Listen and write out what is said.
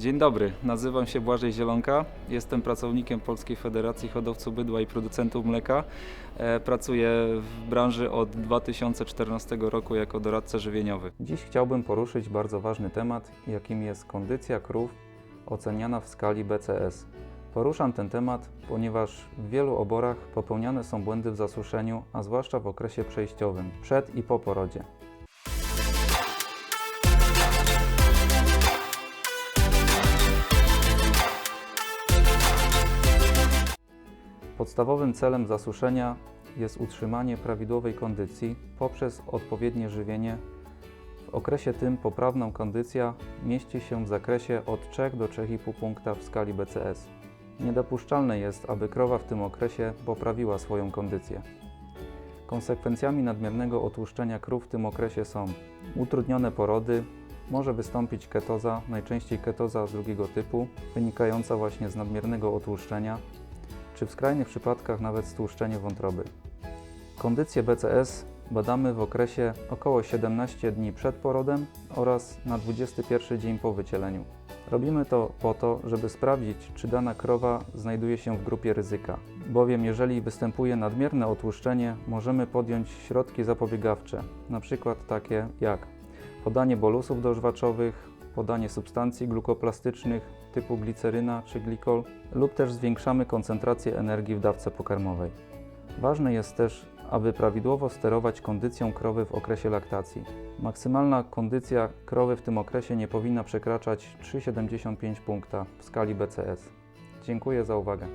Dzień dobry, nazywam się Błażej Zielonka. Jestem pracownikiem Polskiej Federacji Hodowców Bydła i Producentów Mleka. E, Pracuję w branży od 2014 roku jako doradca żywieniowy. Dziś chciałbym poruszyć bardzo ważny temat, jakim jest kondycja krów oceniana w skali BCS. Poruszam ten temat, ponieważ w wielu oborach popełniane są błędy w zasuszeniu, a zwłaszcza w okresie przejściowym, przed i po porodzie. Podstawowym celem zasuszenia jest utrzymanie prawidłowej kondycji poprzez odpowiednie żywienie. W okresie tym poprawna kondycja mieści się w zakresie od 3 do 3,5 punkta w skali BCS. Niedopuszczalne jest, aby krowa w tym okresie poprawiła swoją kondycję. Konsekwencjami nadmiernego otłuszczenia krów w tym okresie są utrudnione porody, może wystąpić ketoza, najczęściej ketoza drugiego typu, wynikająca właśnie z nadmiernego otłuszczenia, czy w skrajnych przypadkach nawet stłuszczenie wątroby. Kondycję BCS badamy w okresie około 17 dni przed porodem oraz na 21 dzień po wycieleniu. Robimy to po to, żeby sprawdzić, czy dana krowa znajduje się w grupie ryzyka, bowiem jeżeli występuje nadmierne otłuszczenie, możemy podjąć środki zapobiegawcze, np. takie jak podanie bolusów dożwaczowych, podanie substancji glukoplastycznych typu gliceryna czy glikol lub też zwiększamy koncentrację energii w dawce pokarmowej. Ważne jest też, aby prawidłowo sterować kondycją krowy w okresie laktacji. Maksymalna kondycja krowy w tym okresie nie powinna przekraczać 3,75 punkta w skali BCS. Dziękuję za uwagę.